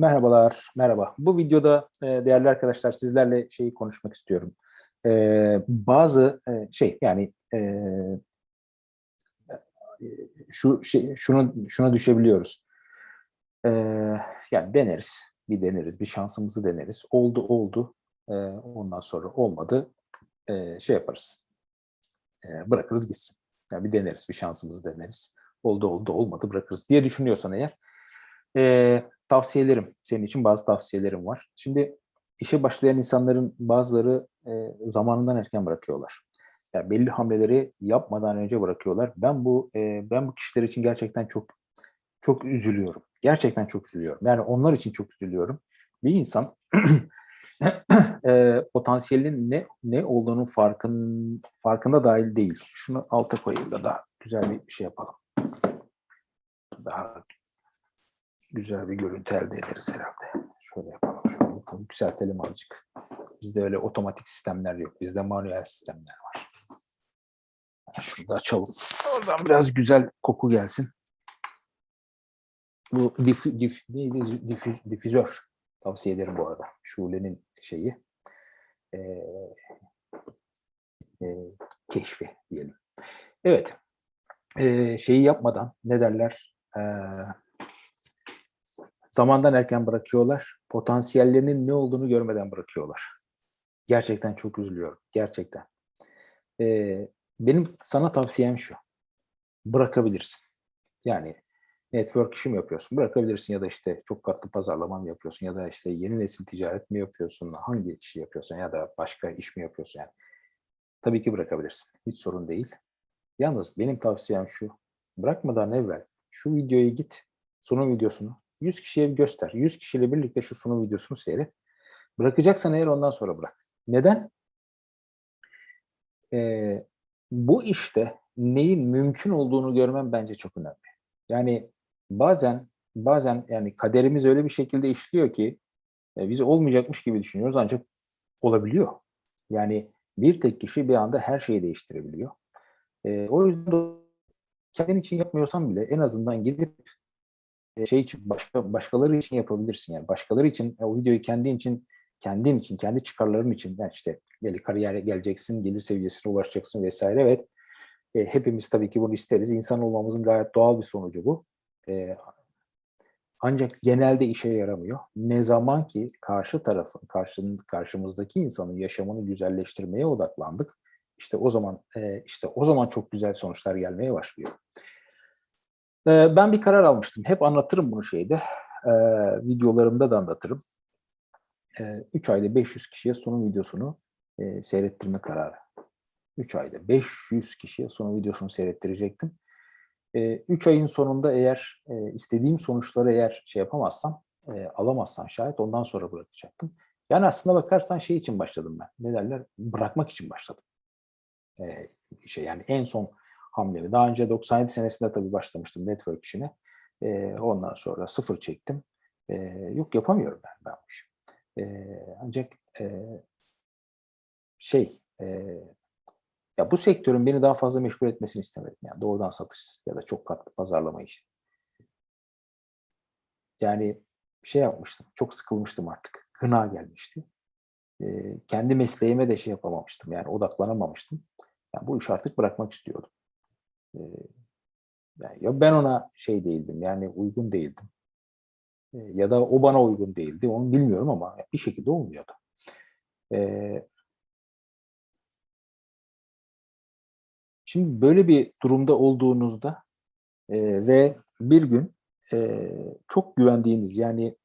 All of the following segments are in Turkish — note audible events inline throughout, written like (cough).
Merhabalar, merhaba. Bu videoda e, değerli arkadaşlar sizlerle şeyi konuşmak istiyorum. E, bazı e, şey yani e, şu şey, şunu şuna düşebiliyoruz. E, yani deneriz, bir deneriz, bir şansımızı deneriz. Oldu oldu, e, ondan sonra olmadı, e, şey yaparız, e, bırakırız gitsin. Yani bir deneriz, bir şansımızı deneriz. Oldu oldu, olmadı bırakırız diye düşünüyorsan eğer. E, tavsiyelerim, senin için bazı tavsiyelerim var. Şimdi işe başlayan insanların bazıları e, zamanından erken bırakıyorlar. Yani belli hamleleri yapmadan önce bırakıyorlar. Ben bu e, ben bu kişiler için gerçekten çok çok üzülüyorum. Gerçekten çok üzülüyorum. Yani onlar için çok üzülüyorum. Bir insan (clears throat) e, potansiyelinin ne ne olduğunu farkın farkında dahil değil. Şunu alta koyayım da daha güzel bir şey yapalım. Daha güzel bir görüntü elde ederiz herhalde. Şöyle yapalım. Şöyle bakalım. Yükseltelim azıcık. Bizde öyle otomatik sistemler yok. Bizde manuel sistemler var. Şunu da açalım. Oradan biraz güzel koku gelsin. Bu dif, dif, neydi? Difüz, difüzör. Tavsiye ederim bu arada. Şule'nin şeyi. Ee, e, keşfi diyelim. Evet. Ee, şeyi yapmadan ne derler? Ee, zamandan erken bırakıyorlar. Potansiyellerinin ne olduğunu görmeden bırakıyorlar. Gerçekten çok üzülüyorum. Gerçekten. Ee, benim sana tavsiyem şu. Bırakabilirsin. Yani network işi yapıyorsun? Bırakabilirsin ya da işte çok katlı pazarlama mı yapıyorsun ya da işte yeni nesil ticaret mi yapıyorsun? Hangi işi yapıyorsun ya da başka iş mi yapıyorsun yani? Tabii ki bırakabilirsin. Hiç sorun değil. Yalnız benim tavsiyem şu. Bırakmadan evvel şu videoyu git. Sunum videosunu 100 kişiye göster. 100 kişiyle birlikte şu sunum videosunu seyret. Bırakacaksan eğer ondan sonra bırak. Neden? Ee, bu işte neyin mümkün olduğunu görmem bence çok önemli. Yani bazen bazen yani kaderimiz öyle bir şekilde işliyor ki e, biz olmayacakmış gibi düşünüyoruz ancak olabiliyor. Yani bir tek kişi bir anda her şeyi değiştirebiliyor. E, o yüzden kendin için yapmıyorsan bile en azından gidip şey için başka başkaları için yapabilirsin yani. Başkaları için o videoyu kendin için kendin için kendi çıkarların için yani işte belli kariyere geleceksin gelir seviyesine ulaşacaksın vesaire evet. E, hepimiz tabii ki bunu isteriz. İnsan olmamızın gayet doğal bir sonucu bu. E, ancak genelde işe yaramıyor. Ne zaman ki karşı tarafın karşının karşımızdaki insanın yaşamını güzelleştirmeye odaklandık işte o zaman e, işte o zaman çok güzel sonuçlar gelmeye başlıyor. Ben bir karar almıştım. Hep anlatırım bunu şeyde. Videolarımda da anlatırım. 3 ayda 500 kişiye sunum videosunu seyrettirme kararı. 3 ayda 500 kişiye sunum videosunu seyrettirecektim. 3 ayın sonunda eğer istediğim sonuçları eğer şey yapamazsam, alamazsam şayet ondan sonra bırakacaktım. Yani aslında bakarsan şey için başladım ben. Ne derler? Bırakmak için başladım. Şey yani en son hamlemi. Daha önce 97 senesinde tabii başlamıştım network işine. E, ondan sonra sıfır çektim. E, yok yapamıyorum ben, ben bu işi. E, ancak e, şey e, ya bu sektörün beni daha fazla meşgul etmesini istemedim. Yani doğrudan satış ya da çok katlı pazarlama işi. Yani şey yapmıştım. Çok sıkılmıştım artık. Gına gelmişti. E, kendi mesleğime de şey yapamamıştım. Yani odaklanamamıştım. Yani bu işi artık bırakmak istiyordum yani ya ben ona şey değildim yani uygun değildim. ya da o bana uygun değildi. Onu bilmiyorum ama bir şekilde olmuyordu. şimdi böyle bir durumda olduğunuzda ve bir gün çok güvendiğiniz yani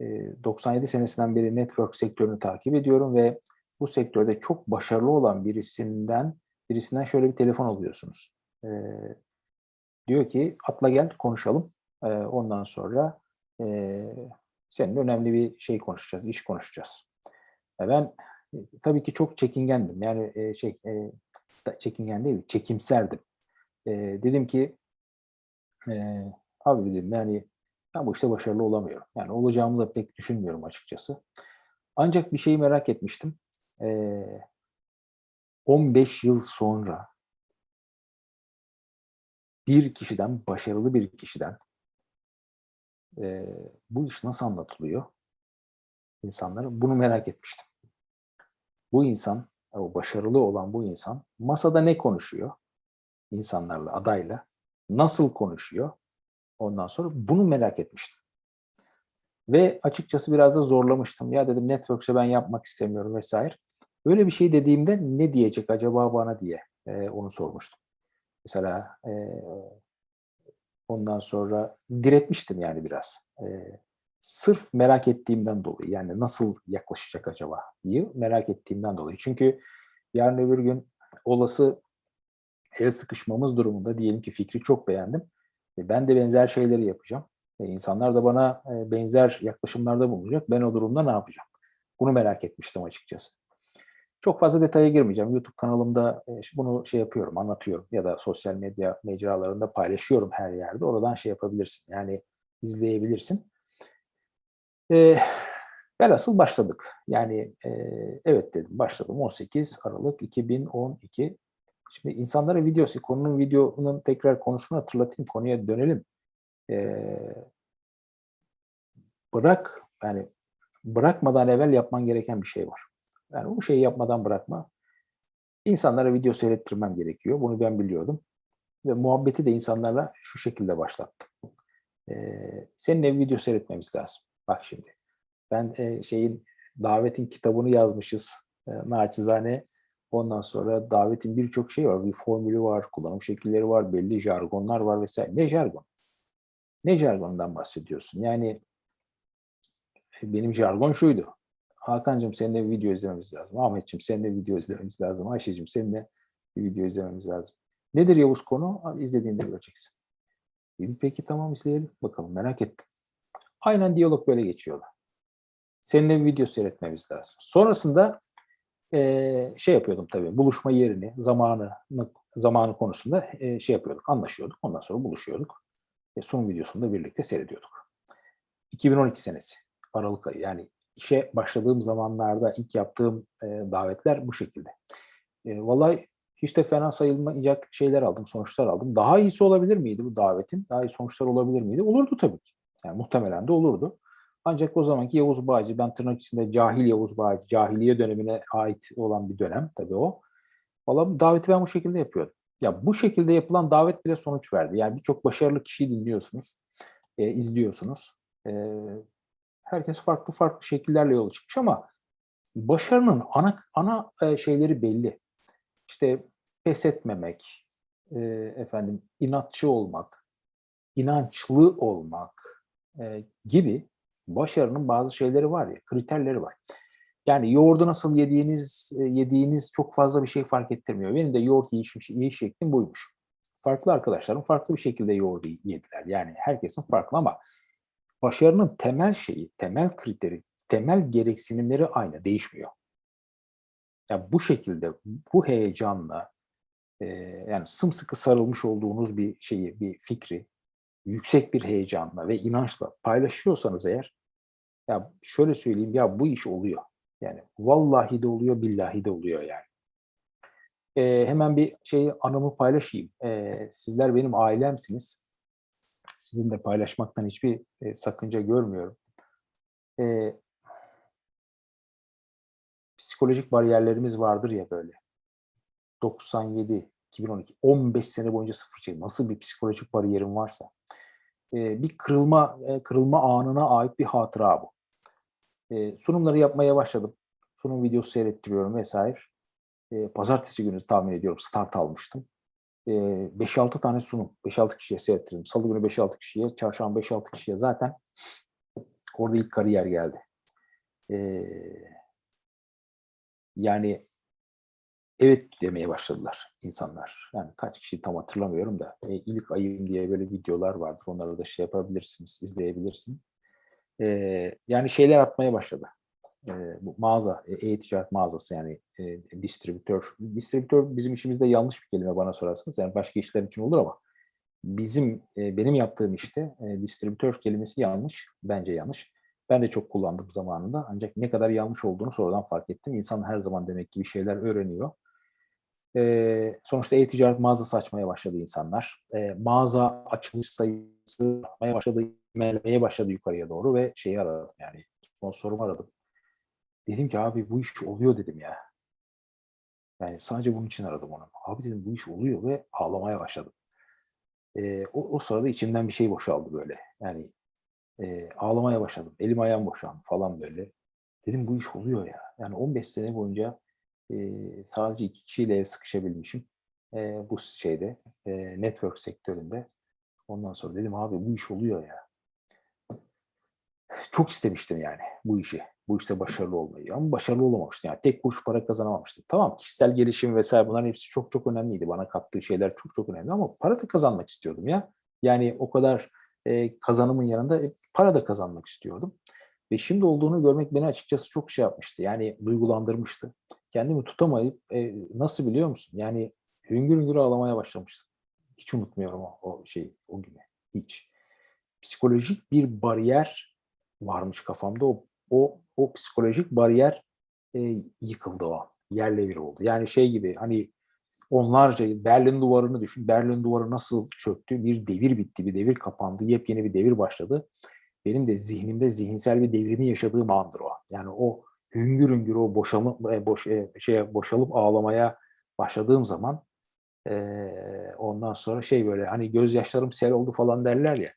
97 senesinden beri network sektörünü takip ediyorum ve bu sektörde çok başarılı olan birisinden birisinden şöyle bir telefon alıyorsunuz. E, diyor ki atla gel konuşalım. E, ondan sonra e, seninle önemli bir şey konuşacağız, iş konuşacağız. E, ben e, tabii ki çok çekingendim. Yani e, şey e, çekingen değil, çekimserdim. E, dedim ki e, abi dedim yani ben bu işte başarılı olamıyorum. Yani olacağımı da pek düşünmüyorum açıkçası. Ancak bir şeyi merak etmiştim. E, 15 yıl sonra bir kişiden, başarılı bir kişiden e, bu iş nasıl anlatılıyor insanlara? Bunu merak etmiştim. Bu insan, o başarılı olan bu insan masada ne konuşuyor? insanlarla, adayla nasıl konuşuyor? Ondan sonra bunu merak etmiştim. Ve açıkçası biraz da zorlamıştım. Ya dedim network'se ben yapmak istemiyorum vesaire. Öyle bir şey dediğimde ne diyecek acaba bana diye e, onu sormuştum. Mesela e, ondan sonra diretmiştim yani biraz. E, sırf merak ettiğimden dolayı yani nasıl yaklaşacak acaba diye merak ettiğimden dolayı. Çünkü yarın öbür gün olası el sıkışmamız durumunda diyelim ki fikri çok beğendim. E, ben de benzer şeyleri yapacağım. E, insanlar da bana e, benzer yaklaşımlarda bulunacak. Ben o durumda ne yapacağım? Bunu merak etmiştim açıkçası. Çok fazla detaya girmeyeceğim. YouTube kanalımda bunu şey yapıyorum, anlatıyorum ya da sosyal medya mecralarında paylaşıyorum her yerde. Oradan şey yapabilirsin. Yani izleyebilirsin. Ee, velhasıl başladık. Yani e, evet dedim başladım. 18 Aralık 2012 Şimdi insanlara videosu, konunun videonun tekrar konusunu hatırlatayım, konuya dönelim. Ee, bırak, yani bırakmadan evvel yapman gereken bir şey var. Yani bu şeyi yapmadan bırakma. İnsanlara video seyrettirmem gerekiyor. Bunu ben biliyordum. Ve muhabbeti de insanlarla şu şekilde başlattım. Ee, seninle video seyretmemiz lazım. Bak şimdi. Ben e, şeyin davetin kitabını yazmışız. E, naçizane Ondan sonra davetin birçok şey var. Bir formülü var, kullanım şekilleri var, belli jargonlar var vesaire. Ne jargon? Ne jargondan bahsediyorsun? Yani benim jargon şuydu. Hakan'cığım seninle bir video izlememiz lazım. Ahmet'ciğim seninle bir video izlememiz lazım. Ayşe'cim seninle bir video izlememiz lazım. Nedir Yavuz konu? İzlediğinde göreceksin. Dedim peki tamam izleyelim. Bakalım merak ettim. Aynen diyalog böyle geçiyordu. Seninle bir video seyretmemiz lazım. Sonrasında e, şey yapıyordum tabii buluşma yerini, zamanı zamanı konusunda e, şey yapıyorduk, anlaşıyorduk. Ondan sonra buluşuyorduk. E, sunum videosunu da birlikte seyrediyorduk. 2012 senesi Aralık ayı yani işe başladığım zamanlarda ilk yaptığım e, davetler bu şekilde. E, vallahi hiç de fena sayılmayacak şeyler aldım, sonuçlar aldım. Daha iyisi olabilir miydi bu davetin? Daha iyi sonuçlar olabilir miydi? Olurdu tabii ki. Yani muhtemelen de olurdu. Ancak o zamanki Yavuz Bağcı, ben tırnak içinde cahil Yavuz Bağcı, cahiliye dönemine ait olan bir dönem tabii o. Valla daveti ben bu şekilde yapıyordum. Ya bu şekilde yapılan davet bile sonuç verdi. Yani birçok başarılı kişiyi dinliyorsunuz, e, izliyorsunuz. E, herkes farklı farklı şekillerle yola çıkmış ama başarının ana ana e, şeyleri belli. İşte pes etmemek, e, efendim inatçı olmak, inançlı olmak e, gibi başarının bazı şeyleri var ya, kriterleri var. Yani yoğurdu nasıl yediğiniz e, yediğiniz çok fazla bir şey fark ettirmiyor. Benim de yoğurt yiyiş, yiyiş şeklim buymuş. Farklı arkadaşlarım farklı bir şekilde yoğurdu yediler. Yani herkesin farklı ama başarının temel şeyi, temel kriteri, temel gereksinimleri aynı, değişmiyor. Yani bu şekilde, bu heyecanla, e, yani sımsıkı sarılmış olduğunuz bir şeyi, bir fikri, yüksek bir heyecanla ve inançla paylaşıyorsanız eğer ya şöyle söyleyeyim ya bu iş oluyor. Yani vallahi de oluyor, billahi de oluyor yani. Ee, hemen bir şey anımı paylaşayım. Ee, sizler benim ailemsiniz. Sizinle paylaşmaktan hiçbir e, sakınca görmüyorum. Ee, psikolojik bariyerlerimiz vardır ya böyle. 97, 2012, 15 sene boyunca sıfır çek. Nasıl bir psikolojik bariyerim varsa. bir kırılma kırılma anına ait bir hatıra bu. sunumları yapmaya başladım. Sunum videosu seyrettiriyorum vesaire. pazartesi günü tahmin ediyorum start almıştım. 5-6 tane sunum, 5-6 kişiye seyrettirdim. Salı günü 5-6 kişiye, çarşamba 5-6 kişiye zaten orada ilk kariyer geldi. yani evet demeye başladılar insanlar. Yani kaç kişi tam hatırlamıyorum da e, ilk ayım diye böyle videolar vardır. Onları da şey yapabilirsiniz, izleyebilirsin. E, yani şeyler atmaya başladı. E, bu mağaza, e, e-ticaret mağazası yani e, distribütör. Distribütör bizim işimizde yanlış bir kelime bana sorarsanız. Yani başka işler için olur ama bizim e, benim yaptığım işte e, distribütör kelimesi yanlış. Bence yanlış. Ben de çok kullandım zamanında. Ancak ne kadar yanlış olduğunu sonradan fark ettim. İnsan her zaman demek ki bir şeyler öğreniyor. E, sonuçta e-ticaret mağazası açmaya başladı insanlar. E, mağaza açılış sayısı artmaya başladı. çimelmeye başladı yukarıya doğru ve şeyi aradım yani sponsorumu aradım. Dedim ki abi bu iş oluyor dedim ya. Yani sadece bunun için aradım onu. Abi dedim bu iş oluyor ve ağlamaya başladım. Ee, o, o sırada içimden bir şey boşaldı böyle. Yani e, ağlamaya başladım. Elim ayağım boşaldı falan böyle. Dedim bu iş oluyor ya. Yani 15 sene boyunca e, sadece iki kişiyle ev sıkışabilmişim. E, bu şeyde, e, network sektöründe. Ondan sonra dedim abi bu iş oluyor ya. Çok istemiştim yani bu işi. Bu işte başarılı olmayı. Ama başarılı olamamıştım. Yani tek kuruş para kazanamamıştım. Tamam kişisel gelişim vesaire bunların hepsi çok çok önemliydi. Bana kattığı şeyler çok çok önemli ama para da kazanmak istiyordum ya. Yani o kadar e, kazanımın yanında e, para da kazanmak istiyordum. Ve şimdi olduğunu görmek beni açıkçası çok şey yapmıştı. Yani duygulandırmıştı. Kendimi tutamayıp e, nasıl biliyor musun? Yani hüngür hüngür ağlamaya başlamıştım. Hiç unutmuyorum o, o şeyi, o günü. Hiç. Psikolojik bir bariyer varmış kafamda. O, o, o psikolojik bariyer e, yıkıldı o. Yerle bir oldu. Yani şey gibi hani onlarca Berlin duvarını düşün. Berlin duvarı nasıl çöktü? Bir devir bitti, bir devir kapandı, yepyeni bir devir başladı. Benim de zihnimde zihinsel bir devrimi yaşadığım andır o. Yani o hüngür hüngür o boşalım, boş, şeye, boşalıp ağlamaya başladığım zaman e, ondan sonra şey böyle hani gözyaşlarım sel oldu falan derler ya.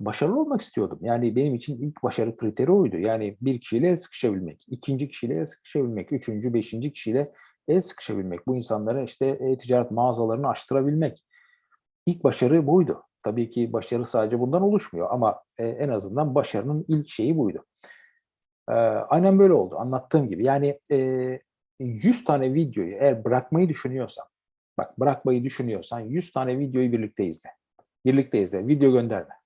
Başarılı olmak istiyordum. Yani benim için ilk başarı kriteri oydu. Yani bir kişiyle el sıkışabilmek, ikinci kişiyle el sıkışabilmek, üçüncü, beşinci kişiyle el sıkışabilmek. Bu insanlara işte e-ticaret mağazalarını açtırabilmek. İlk başarı buydu. Tabii ki başarı sadece bundan oluşmuyor ama e, en azından başarının ilk şeyi buydu. E, aynen böyle oldu anlattığım gibi. Yani e, 100 tane videoyu eğer bırakmayı düşünüyorsan, bak bırakmayı düşünüyorsan 100 tane videoyu birlikte izle. Birlikte izle, video gönderme.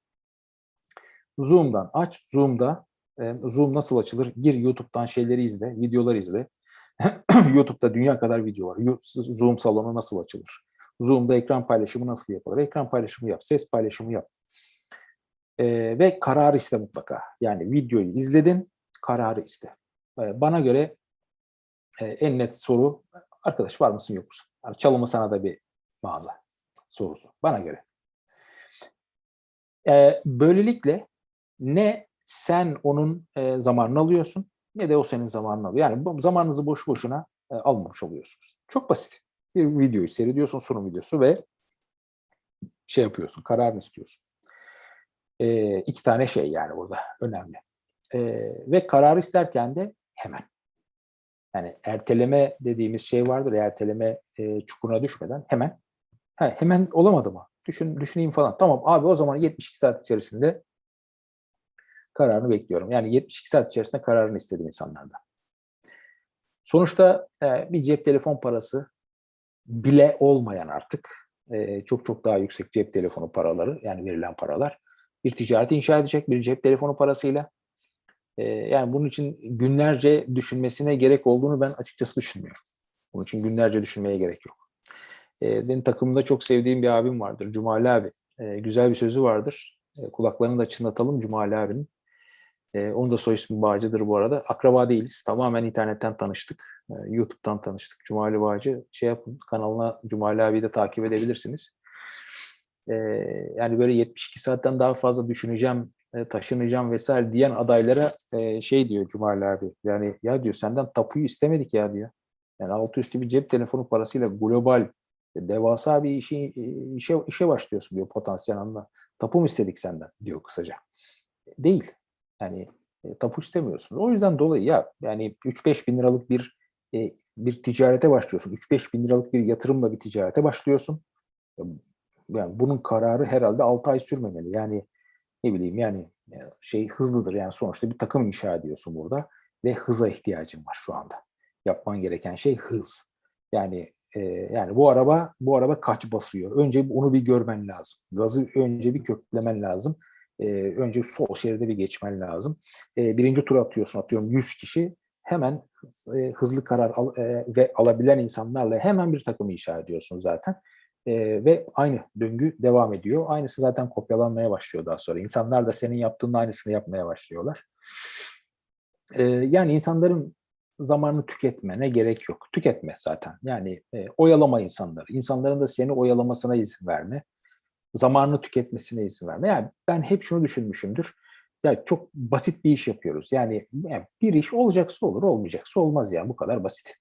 Zoom'dan aç, Zoom'da e, Zoom nasıl açılır? Gir YouTube'dan şeyleri izle, videolar izle. (clears throat) YouTube'da dünya kadar video var. Zoom salonu nasıl açılır? Zoom'da ekran paylaşımı nasıl yapılır? Ekran paylaşımı yap, ses paylaşımı yap. Ee, ve karar iste mutlaka. Yani videoyu izledin, kararı iste. Ee, bana göre e, en net soru, arkadaş var mısın yok musun? Yani çalımı sana da bir mağaza sorusu. Bana göre. Ee, böylelikle ne sen onun e, zamanını alıyorsun ne de o senin zamanını alıyor. Yani zamanınızı boş boşuna e, almamış oluyorsunuz. Çok basit bir videoyu seyrediyorsun, sunum videosu ve şey yapıyorsun, kararını istiyorsun. E, iki tane şey yani burada önemli. E, ve kararı isterken de hemen. Yani erteleme dediğimiz şey vardır, erteleme e, çukuruna düşmeden hemen. Ha, hemen olamadı mı? Düşün, düşüneyim falan. Tamam abi o zaman 72 saat içerisinde kararını bekliyorum. Yani 72 saat içerisinde kararını istedim insanlardan. Sonuçta e, bir cep telefon parası bile olmayan artık e, çok çok daha yüksek cep telefonu paraları yani verilen paralar bir ticaret inşa edecek bir cep telefonu parasıyla. E, yani bunun için günlerce düşünmesine gerek olduğunu ben açıkçası düşünmüyorum. Bunun için günlerce düşünmeye gerek yok. Benim takımımda çok sevdiğim bir abim vardır, Cumali abi. Güzel bir sözü vardır. Kulaklarını da çınlatalım Cumali abinin. E, onun da soy ismi Bağcı'dır bu arada. Akraba değiliz. Tamamen internetten tanıştık. E, YouTube'dan tanıştık. Cumali Bağcı. Şey yapın, kanalına Cumali abi de takip edebilirsiniz. E, yani böyle 72 saatten daha fazla düşüneceğim, e, taşınacağım vesaire diyen adaylara e, şey diyor Cumali abi. Yani ya diyor senden tapuyu istemedik ya diyor. Yani altı üstü bir cep telefonu parasıyla global devasa bir işe, işe, işe başlıyorsun diyor potansiyel anlamda. Tapu mu istedik senden diyor kısaca. Değil. Yani e, tapu istemiyorsunuz. O yüzden dolayı ya yani 3-5 bin liralık bir e, bir ticarete başlıyorsun. 3-5 bin liralık bir yatırımla bir ticarete başlıyorsun. Yani bunun kararı herhalde 6 ay sürmemeli. Yani ne bileyim yani şey hızlıdır. Yani sonuçta bir takım inşa ediyorsun burada ve hıza ihtiyacın var şu anda. Yapman gereken şey hız. Yani e, yani bu araba bu araba kaç basıyor? Önce onu bir görmen lazım. Gazı önce bir köklemen lazım e, önce sol şeride bir geçmen lazım. E, birinci tur atıyorsun, atıyorum 100 kişi. Hemen e, hızlı karar al, e, ve alabilen insanlarla hemen bir takım inşa ediyorsun zaten. E, ve aynı döngü devam ediyor. Aynısı zaten kopyalanmaya başlıyor daha sonra. İnsanlar da senin yaptığının aynısını yapmaya başlıyorlar. E, yani insanların zamanını tüketmene gerek yok. Tüketme zaten. Yani e, oyalama insanları. İnsanların da seni oyalamasına izin verme. Zamanını tüketmesine izin verme. Yani ben hep şunu düşünmüşümdür. Ya çok basit bir iş yapıyoruz. Yani, yani bir iş olacaksa olur, olmayacaksa olmaz yani bu kadar basit.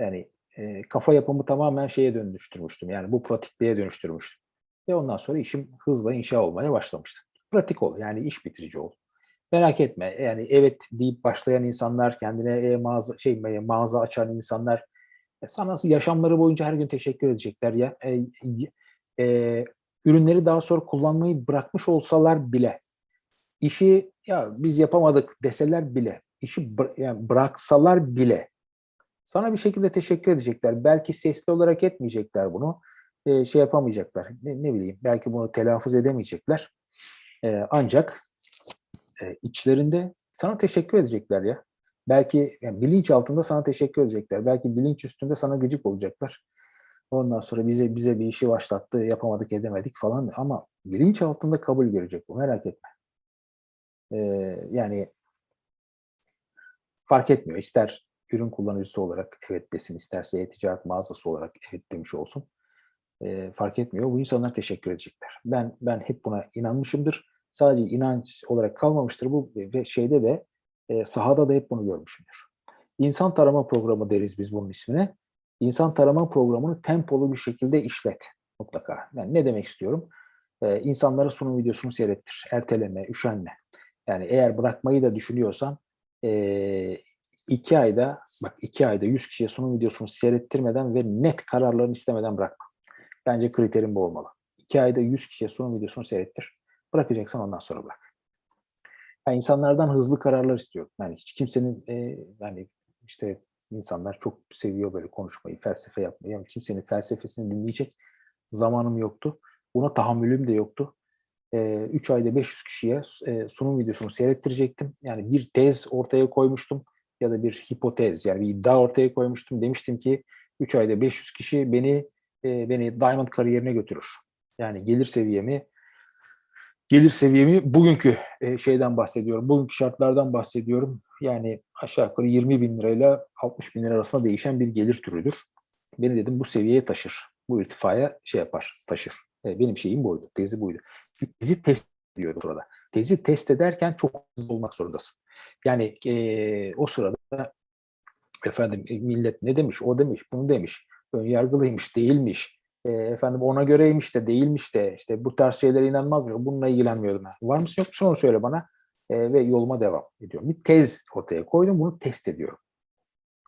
Yani e, kafa yapımı tamamen şeye dönüştürmüştüm. Yani bu pratikliğe dönüştürmüştüm. Ve ondan sonra işim hızla inşa olmaya başlamıştı. Pratik ol yani iş bitirici ol. Merak etme yani evet deyip başlayan insanlar, kendine e, mağaza şey e, mağaza açan insanlar e, sana yaşamları boyunca her gün teşekkür edecekler ya. E, e, ürünleri daha sonra kullanmayı bırakmış olsalar bile işi ya biz yapamadık deseler bile, işi yani bıraksalar bile sana bir şekilde teşekkür edecekler. Belki sesli olarak etmeyecekler bunu. E, şey yapamayacaklar. Ne, ne bileyim belki bunu telaffuz edemeyecekler. E, ancak e, içlerinde sana teşekkür edecekler ya. Belki yani bilinç altında sana teşekkür edecekler. Belki bilinç üstünde sana gıcık olacaklar. Ondan sonra bize bize bir işi başlattı, yapamadık, edemedik falan. Ama bilinç altında kabul görecek bu. Merak etme. Ee, yani fark etmiyor. İster ürün kullanıcısı olarak evet desin, isterse e-ticaret mağazası olarak evet demiş olsun. Ee, fark etmiyor. Bu insanlar teşekkür edecekler. Ben ben hep buna inanmışımdır. Sadece inanç olarak kalmamıştır bu ve şeyde de e, sahada da hep bunu görmüşümdür. İnsan tarama programı deriz biz bunun ismine. İnsan tarama programını tempolu bir şekilde işlet mutlaka. Yani ne demek istiyorum? Ee, insanlara sunum videosunu seyrettir. Erteleme, üşenme. Yani eğer bırakmayı da düşünüyorsan e, iki ayda bak iki ayda 100 kişiye sunum videosunu seyrettirmeden ve net kararlarını istemeden bırakma. Bence kriterim bu olmalı. İki ayda 100 kişiye sunum videosunu seyrettir. Bırakacaksan ondan sonra bırak. Yani insanlardan hızlı kararlar istiyorum. Yani hiç kimsenin e, yani işte insanlar çok seviyor böyle konuşmayı, felsefe yapmayı. Yani kimsenin felsefesini dinleyecek zamanım yoktu. Buna tahammülüm de yoktu. 3 ayda 500 kişiye e, sunum videosunu seyrettirecektim. Yani bir tez ortaya koymuştum ya da bir hipotez yani bir iddia ortaya koymuştum. Demiştim ki 3 ayda 500 kişi beni beni Diamond kariyerine götürür. Yani gelir seviyemi gelir seviyemi bugünkü e, şeyden bahsediyorum. Bugünkü şartlardan bahsediyorum. Yani aşağı yukarı 20 bin lirayla 60 bin lira arasında değişen bir gelir türüdür. Beni dedim bu seviyeye taşır. Bu irtifaya şey yapar, taşır. E, benim şeyim buydu, tezi buydu. Tezi test ediyordu burada. Tezi test ederken çok hızlı olmak zorundasın. Yani e, o sırada efendim e, millet ne demiş, o demiş, bunu demiş, ön yargılıymış, değilmiş, e, efendim ona göreymiş de değilmiş de işte bu tarz şeylere inanmaz mı? Bununla ilgilenmiyorum ben. Var mısın yok musun onu söyle bana e, ve yoluma devam ediyorum. Bir tez ortaya koydum, bunu test ediyorum.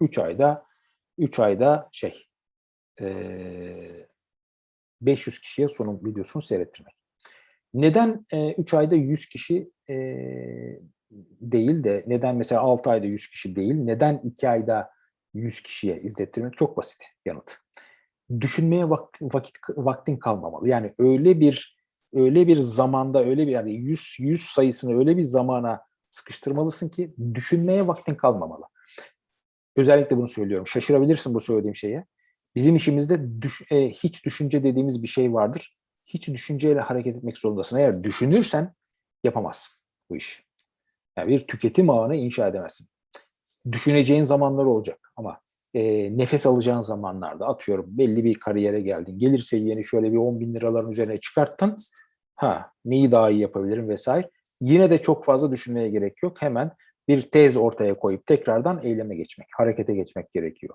3 ayda 3 ayda şey e, 500 kişiye sunum videosunu seyrettirmek. Neden 3 e, ayda 100 kişi e, değil de neden mesela 6 ayda 100 kişi değil, neden 2 ayda 100 kişiye izlettirmek çok basit yanıt. Düşünmeye vakit, vakit vaktin kalmamalı. Yani öyle bir öyle bir zamanda öyle bir yani 100 100 sayısını öyle bir zamana sıkıştırmalısın ki düşünmeye vaktin kalmamalı. Özellikle bunu söylüyorum. Şaşırabilirsin bu söylediğim şeye. Bizim işimizde düş, e, hiç düşünce dediğimiz bir şey vardır. Hiç düşünceyle hareket etmek zorundasın. Eğer düşünürsen yapamazsın bu işi. Yani bir tüketim ağını inşa edemezsin. Düşüneceğin zamanlar olacak ama e, nefes alacağın zamanlarda atıyorum belli bir kariyere geldin. Gelir seviyeni şöyle bir 10 bin liraların üzerine çıkarttın. Ha neyi daha iyi yapabilirim vesaire. Yine de çok fazla düşünmeye gerek yok. Hemen bir tez ortaya koyup tekrardan eyleme geçmek, harekete geçmek gerekiyor.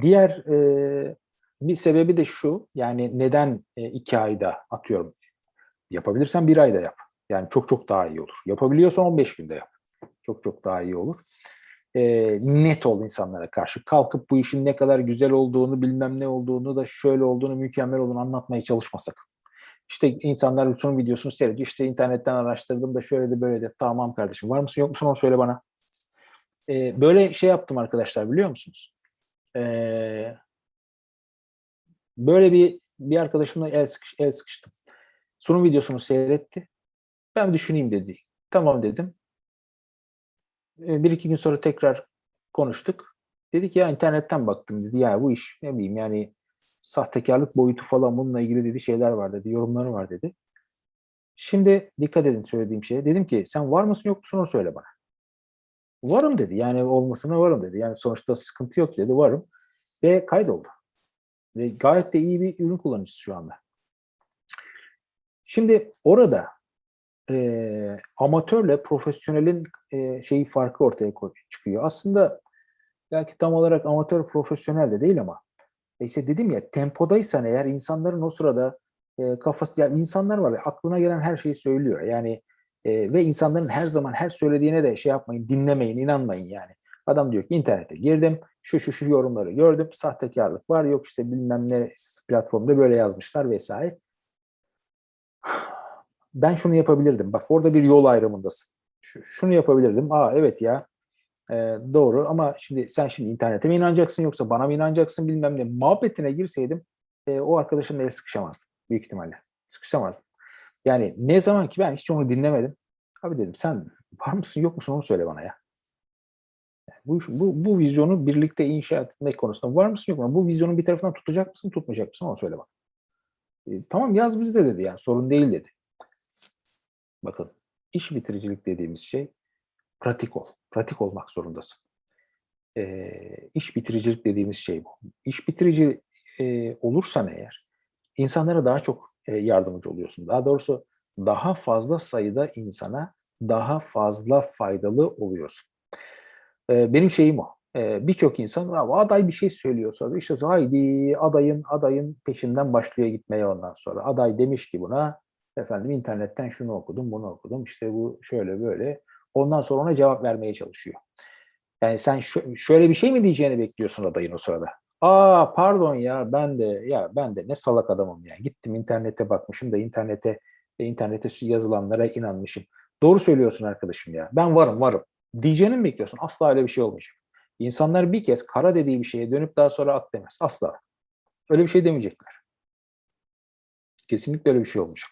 Diğer e, bir sebebi de şu, yani neden e, iki ayda atıyorum, yapabilirsen bir ayda yap. Yani çok çok daha iyi olur. Yapabiliyorsan 15 günde yap. Çok çok daha iyi olur. E, net ol insanlara karşı. Kalkıp bu işin ne kadar güzel olduğunu, bilmem ne olduğunu da şöyle olduğunu, mükemmel olduğunu anlatmaya çalışmasak. İşte insanlar son videosunu seyrediyor. İşte internetten araştırdım da şöyle de böyle de. Tamam kardeşim var mısın yok musun onu söyle bana. E, böyle şey yaptım arkadaşlar biliyor musunuz? Ee, böyle bir bir arkadaşımla el, sıkış, el sıkıştım. Sunum videosunu seyretti. Ben düşüneyim dedi. Tamam dedim. Ee, bir iki gün sonra tekrar konuştuk. Dedi ki ya internetten baktım dedi. Ya bu iş ne bileyim yani sahtekarlık boyutu falan bununla ilgili dedi şeyler var dedi. Yorumları var dedi. Şimdi dikkat edin söylediğim şeye. Dedim ki sen var mısın yok musun onu söyle bana. Varım dedi. Yani olmasına varım dedi. Yani sonuçta sıkıntı yok dedi. Varım. Ve kaydoldu. Ve gayet de iyi bir ürün kullanıcısı şu anda. Şimdi orada e, amatörle profesyonelin e, şeyi farkı ortaya çıkıyor. Aslında belki tam olarak amatör profesyonel de değil ama e işte dedim ya tempodaysan eğer insanların o sırada e, kafası yani insanlar var ya, aklına gelen her şeyi söylüyor. Yani e, ve insanların her zaman her söylediğine de şey yapmayın, dinlemeyin, inanmayın yani. Adam diyor ki internete girdim, şu şu şu yorumları gördüm, sahtekarlık var, yok işte bilmem ne platformda böyle yazmışlar vesaire. Ben şunu yapabilirdim. Bak orada bir yol ayrımındasın. Şu, şunu yapabilirdim. Aa evet ya e, doğru ama şimdi sen şimdi internete mi inanacaksın yoksa bana mı inanacaksın bilmem ne muhabbetine girseydim e, o arkadaşımla el sıkışamazdım büyük ihtimalle. Sıkışamazdım. Yani ne zaman ki ben hiç onu dinlemedim. Abi dedim sen var mısın yok musun onu söyle bana ya. Bu, bu, bu vizyonu birlikte inşa etmek konusunda var mısın yok musun? Bu vizyonun bir tarafından tutacak mısın tutmayacak mısın onu söyle bak. E, tamam yaz bizde dedi yani sorun değil dedi. Bakın iş bitiricilik dediğimiz şey pratik ol. Pratik olmak zorundasın. E, iş bitiricilik dediğimiz şey bu. İş bitirici e, olursan eğer insanlara daha çok e, yardımcı oluyorsun. Daha doğrusu daha fazla sayıda insana daha fazla faydalı oluyorsun. E, benim şeyim o. E, Birçok insan aday bir şey söylüyorsa işte haydi adayın adayın peşinden başlıyor gitmeye ondan sonra. Aday demiş ki buna efendim internetten şunu okudum bunu okudum işte bu şöyle böyle ondan sonra ona cevap vermeye çalışıyor. Yani sen şö- şöyle bir şey mi diyeceğini bekliyorsun adayın o sırada. Aa pardon ya ben de ya ben de ne salak adamım ya. Gittim internete bakmışım da internete e, internete yazılanlara inanmışım. Doğru söylüyorsun arkadaşım ya. Ben varım varım. Diyeceğini mi bekliyorsun? Asla öyle bir şey olmayacak. İnsanlar bir kez kara dediği bir şeye dönüp daha sonra ak demez. Asla. Öyle bir şey demeyecekler. Kesinlikle öyle bir şey olmayacak.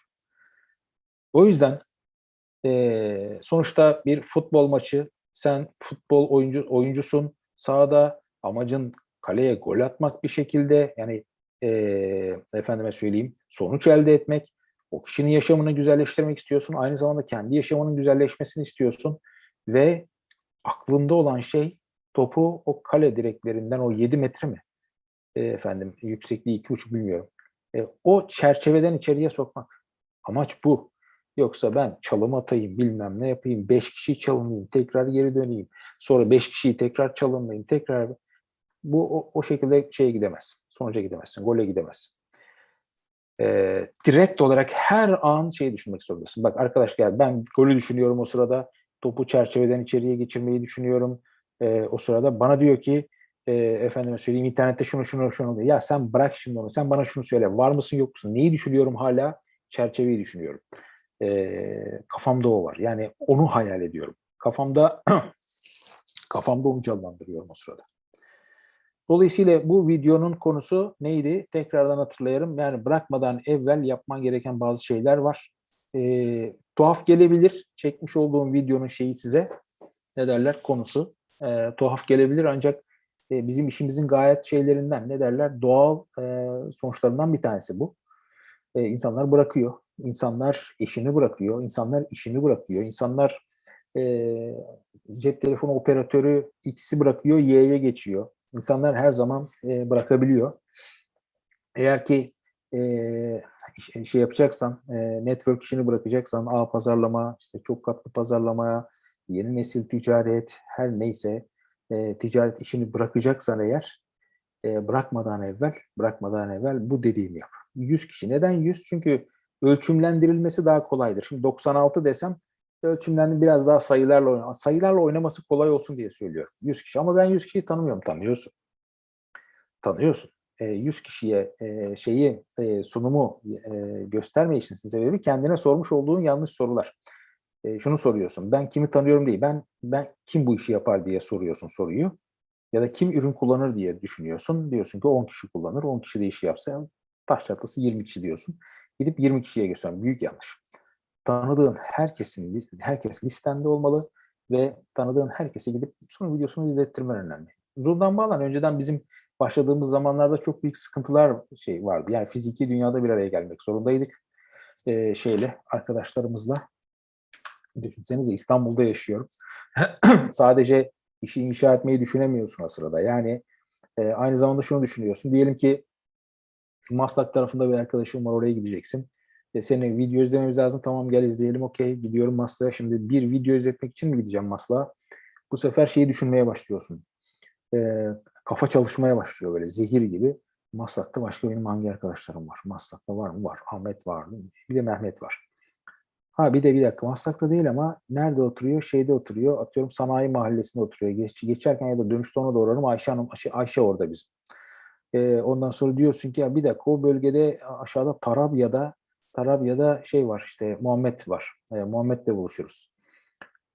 O yüzden e, sonuçta bir futbol maçı. Sen futbol oyuncu oyuncusun. Sahada amacın kaleye gol atmak bir şekilde. Yani e, efendime söyleyeyim sonuç elde etmek. O kişinin yaşamını güzelleştirmek istiyorsun. Aynı zamanda kendi yaşamının güzelleşmesini istiyorsun. Ve aklında olan şey topu o kale direklerinden o 7 metre mi? E, efendim yüksekliği 2,5 bilmiyorum. E, o çerçeveden içeriye sokmak. Amaç bu Yoksa ben çalım atayım, bilmem ne yapayım, beş kişiyi çalımlayayım, tekrar geri döneyim. Sonra beş kişiyi tekrar çalımlayayım, tekrar... Bu o, o şekilde şeye gidemezsin. Sonuca gidemezsin, gole gidemezsin. Ee, direkt olarak her an şey düşünmek zorundasın. Bak arkadaş gel ben golü düşünüyorum o sırada. Topu çerçeveden içeriye geçirmeyi düşünüyorum. Ee, o sırada bana diyor ki e, efendime söyleyeyim internette şunu şunu şunu diyor. Ya sen bırak şimdi onu. Sen bana şunu söyle. Var mısın yok musun? Neyi düşünüyorum hala? Çerçeveyi düşünüyorum e, kafamda o var. Yani onu hayal ediyorum. Kafamda (clears throat) kafamda onu canlandırıyorum o sırada. Dolayısıyla bu videonun konusu neydi? Tekrardan hatırlayarım. Yani bırakmadan evvel yapman gereken bazı şeyler var. E, tuhaf gelebilir. Çekmiş olduğum videonun şeyi size ne derler konusu. E, tuhaf gelebilir ancak e, bizim işimizin gayet şeylerinden ne derler doğal e, sonuçlarından bir tanesi bu. E, insanlar bırakıyor İnsanlar işini bırakıyor, insanlar işini bırakıyor, insanlar e, cep telefonu operatörü X'i bırakıyor, Y'ye geçiyor. İnsanlar her zaman e, bırakabiliyor. Eğer ki e, şey yapacaksan, e, network işini bırakacaksan, ağ pazarlama, işte çok katlı pazarlamaya, yeni nesil ticaret, her neyse e, ticaret işini bırakacaksan eğer, e, bırakmadan evvel, bırakmadan evvel bu dediğimi yap. 100 kişi. Neden 100? Çünkü ölçümlendirilmesi daha kolaydır. Şimdi 96 desem ölçümlendi biraz daha sayılarla. Sayılarla oynaması kolay olsun diye söylüyorum. 100 kişi ama ben 100 kişiyi tanımıyorum. Tanıyorsun. Tanıyorsun. E, 100 kişiye e, şeyi e, sunumu e, göstermeyişinin sebebi kendine sormuş olduğun yanlış sorular. E, şunu soruyorsun. Ben kimi tanıyorum değil. Ben ben kim bu işi yapar diye soruyorsun soruyu. Ya da kim ürün kullanır diye düşünüyorsun. Diyorsun ki 10 kişi kullanır. 10 kişi de işi yapsa taş çatlası 20 kişi diyorsun gidip 20 kişiye gösteren büyük yanlış. Tanıdığın herkesin herkes listende olmalı ve tanıdığın herkese gidip son videosunu izlettirmen önemli. Zoom'dan bağlan önceden bizim başladığımız zamanlarda çok büyük sıkıntılar şey vardı. Yani fiziki dünyada bir araya gelmek zorundaydık. Ee, şeyle arkadaşlarımızla düşünsenize İstanbul'da yaşıyorum. (clears throat) Sadece işi inşa etmeyi düşünemiyorsun o sırada. Yani e, aynı zamanda şunu düşünüyorsun. Diyelim ki Maslak tarafında bir arkadaşım var oraya gideceksin. E, seni video izlememiz lazım. Tamam gel izleyelim. Okey gidiyorum Maslak'a. Şimdi bir video izletmek için mi gideceğim Maslak'a? Bu sefer şeyi düşünmeye başlıyorsun. E, kafa çalışmaya başlıyor böyle zehir gibi. Maslak'ta başka benim hangi arkadaşlarım var? Maslak'ta var mı? Var. Ahmet var? Bir de Mehmet var. Ha bir de bir dakika Maslak'ta değil ama nerede oturuyor? Şeyde oturuyor. Atıyorum sanayi mahallesinde oturuyor. Geç, geçerken ya da dönüşte ona doğrarım. Ayşe Hanım, Ayşe, Ayşe orada bizim. Ondan sonra diyorsun ki ya bir dakika o bölgede aşağıda Tarabya'da Tarabya'da şey var işte Muhammed var. Ee, Muhammed'le buluşuruz.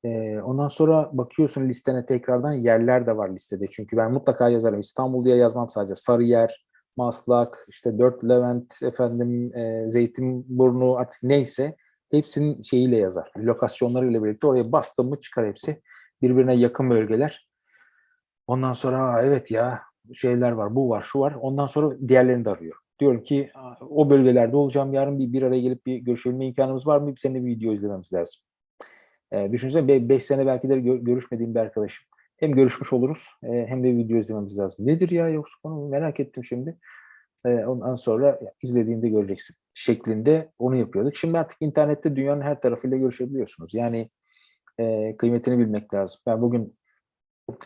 Ee, ondan sonra bakıyorsun listene tekrardan yerler de var listede. Çünkü ben mutlaka yazarım. İstanbul diye yazmam sadece. Sarıyer, Maslak, işte Dört Levent, efendim e, Zeytinburnu artık neyse hepsinin şeyiyle yazar. Lokasyonlarıyla birlikte oraya bastım mı çıkar hepsi. Birbirine yakın bölgeler. Ondan sonra evet ya şeyler var, bu var, şu var. Ondan sonra diğerlerini de arıyor. Diyorum ki o bölgelerde olacağım. Yarın bir, bir araya gelip bir görüşebilme imkanımız var mı? Seninle bir video izlememiz lazım. E, düşünsene 5 sene belki de gör, görüşmediğim bir arkadaşım. Hem görüşmüş oluruz e, hem de video izlememiz lazım. Nedir ya yoksa konu merak ettim şimdi. E, ondan sonra izlediğinde göreceksin şeklinde onu yapıyorduk. Şimdi artık internette dünyanın her tarafıyla görüşebiliyorsunuz. Yani e, kıymetini bilmek lazım. Ben bugün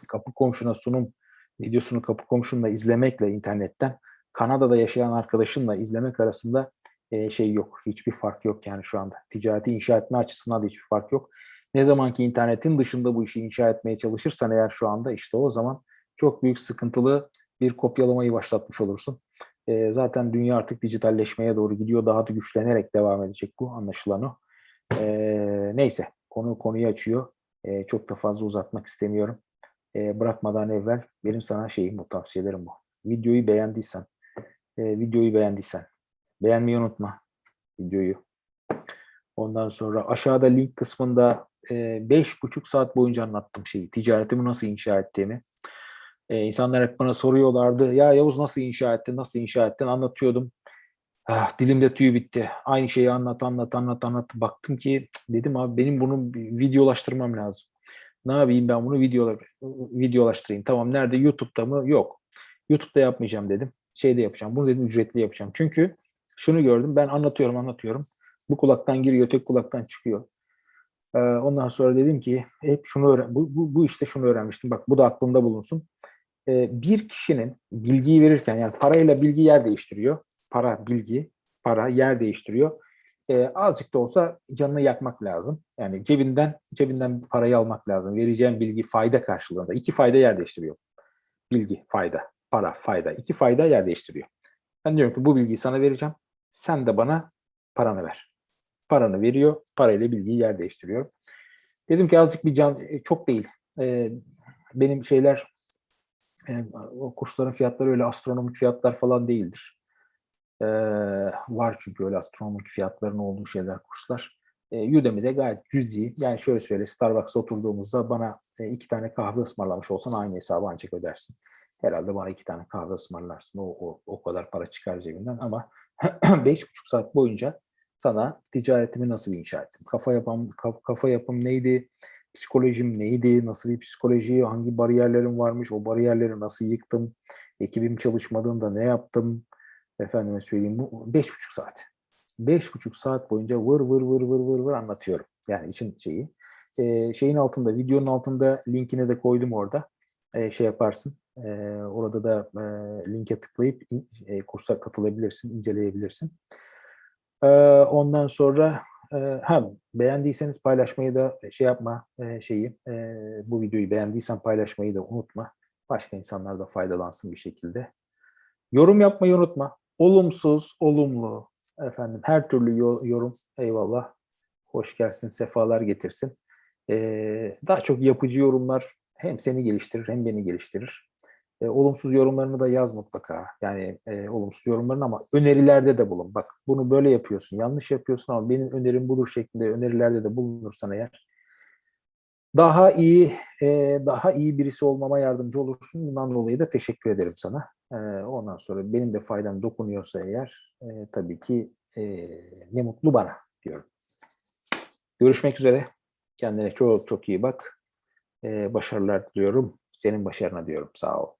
kapı komşuna sunum videosunu kapı komşunla izlemekle internetten Kanada'da yaşayan arkadaşınla izlemek arasında e, şey yok. Hiçbir fark yok yani şu anda. Ticareti inşa etme açısından da hiçbir fark yok. Ne zaman ki internetin dışında bu işi inşa etmeye çalışırsan eğer şu anda işte o zaman çok büyük sıkıntılı bir kopyalamayı başlatmış olursun. E, zaten dünya artık dijitalleşmeye doğru gidiyor. Daha da güçlenerek devam edecek bu anlaşılan o. E, neyse konu konuyu açıyor. E, çok da fazla uzatmak istemiyorum. E, bırakmadan evvel benim sana şeyim bu tavsiyelerim bu. Videoyu beğendiysen, e, videoyu beğendiysen beğenmeyi unutma videoyu. Ondan sonra aşağıda link kısmında beş buçuk saat boyunca anlattım şeyi. Ticaretimi nasıl inşa ettiğimi. E, insanlar hep bana soruyorlardı. Ya Yavuz nasıl inşa ettin, nasıl inşa ettin anlatıyordum. Ah, dilimde tüy bitti. Aynı şeyi anlat, anlat, anlat, anlat. Baktım ki dedim abi benim bunu videolaştırmam lazım. Ne yapayım ben bunu videolar, videolaştırayım. Tamam nerede? YouTube'da mı? Yok. YouTube'da yapmayacağım dedim. Şeyde yapacağım. Bunu dedim ücretli yapacağım. Çünkü şunu gördüm. Ben anlatıyorum, anlatıyorum. Bu kulaktan giriyor, tek kulaktan çıkıyor. Ee, ondan sonra dedim ki hep şunu öğren, bu, bu, bu işte şunu öğrenmiştim. Bak bu da aklında bulunsun. Ee, bir kişinin bilgiyi verirken yani parayla bilgi yer değiştiriyor. Para, bilgi, para yer değiştiriyor. Ee, azıcık da olsa canını yakmak lazım. Yani cebinden cebinden parayı almak lazım. Vereceğim bilgi fayda karşılığında. iki fayda yer değiştiriyor. Bilgi, fayda, para, fayda. iki fayda yer değiştiriyor. Ben diyorum ki bu bilgiyi sana vereceğim. Sen de bana paranı ver. Paranı veriyor. Parayla bilgiyi yer değiştiriyor. Dedim ki azıcık bir can, çok değil. Ee, benim şeyler e, o kursların fiyatları öyle astronomik fiyatlar falan değildir. Var çünkü öyle astronomik fiyatların olduğu şeyler kurslar. E, Udemy'de gayet cüzi. Yani şöyle söyle Starbucks'a oturduğumuzda bana iki tane kahve ısmarlamış olsan aynı hesabı ancak ödersin. Herhalde bana iki tane kahve ısmarlarsın. O, o, o kadar para çıkar cebinden ama (clears throat) beş buçuk saat boyunca sana ticaretimi nasıl inşa ettim? Kafa yapım, kafa yapım neydi? Psikolojim neydi? Nasıl bir psikoloji? Hangi bariyerlerim varmış? O bariyerleri nasıl yıktım? Ekibim çalışmadığında ne yaptım? Efendime söyleyeyim bu beş buçuk saat. Beş buçuk saat boyunca vır vır vır vır vır vır anlatıyorum. Yani için şeyi. Ee, şeyin altında, videonun altında linkini de koydum orada. Ee, şey yaparsın. Ee, orada da e, linke tıklayıp e, kursa katılabilirsin, inceleyebilirsin. Ee, ondan sonra e, ha beğendiyseniz paylaşmayı da şey yapma e, şeyi e, bu videoyu beğendiysen paylaşmayı da unutma. Başka insanlar da faydalansın bir şekilde. Yorum yapmayı unutma. Olumsuz, olumlu, efendim her türlü yorum eyvallah. Hoş gelsin, sefalar getirsin. Ee, daha çok yapıcı yorumlar hem seni geliştirir hem beni geliştirir. E, olumsuz yorumlarını da yaz mutlaka. Yani e, olumsuz yorumlarını ama önerilerde de bulun. Bak bunu böyle yapıyorsun, yanlış yapıyorsun ama benim önerim budur şeklinde önerilerde de bulunursan eğer daha iyi e, daha iyi birisi olmama yardımcı olursun. Bundan dolayı da teşekkür ederim sana. Ondan sonra benim de faydam dokunuyorsa eğer e, tabii ki e, ne mutlu bana diyorum. Görüşmek üzere. Kendine çok çok iyi bak. E, başarılar diliyorum. Senin başarına diyorum. Sağ ol.